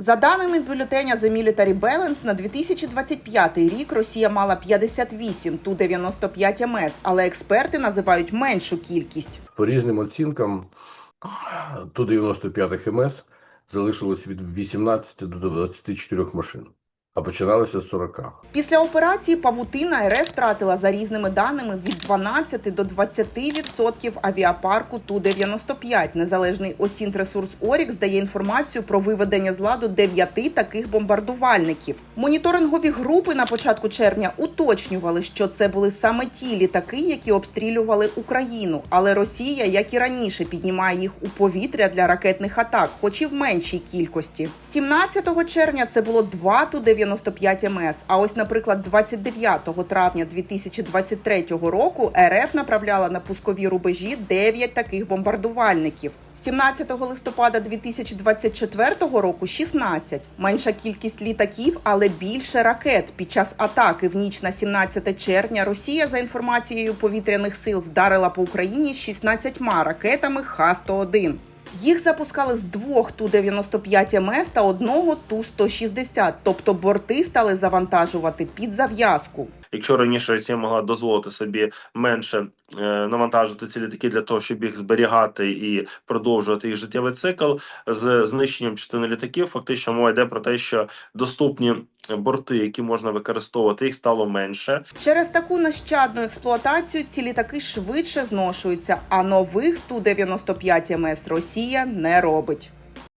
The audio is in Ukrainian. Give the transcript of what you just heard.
За даними бюлетеня The Military Balance, на 2025 рік Росія мала 58 Ту-95 МС, але експерти називають меншу кількість. По різним оцінкам, Ту-95 МС залишилось від 18 до 24 машин, а починалося з 40. після операції павутина РФ втратила за різними даними від 12 до 20% авіапарку ту 95 Незалежний осінтресурс Орікс дає інформацію про виведення з ладу дев'яти таких бомбардувальників. Моніторингові групи на початку червня уточнювали, що це були саме ті літаки, які обстрілювали Україну. Але Росія, як і раніше, піднімає їх у повітря для ракетних атак, хоч і в меншій кількості. 17 червня це було два ту 95 95 МС. А ось, наприклад, 29 травня 2023 року РФ направляла на пускові рубежі 9 таких бомбардувальників. 17 листопада 2024 року 16. Менша кількість літаків, але більше ракет. Під час атаки в ніч на 17 червня Росія, за інформацією повітряних сил, вдарила по Україні 16 ракетами Х-101. Їх запускали з двох Ту-95 МС та одного Ту-160, тобто борти стали завантажувати під зав'язку. Якщо раніше Росія могла дозволити собі менше е, навантажити ці літаки для того, щоб їх зберігати і продовжувати їх життєвий цикл, з знищенням частини літаків, фактично мова йде про те, що доступні борти, які можна використовувати, їх стало менше. Через таку нещадну експлуатацію ці літаки швидше зношуються, а нових Ту-95 МС Росія не робить.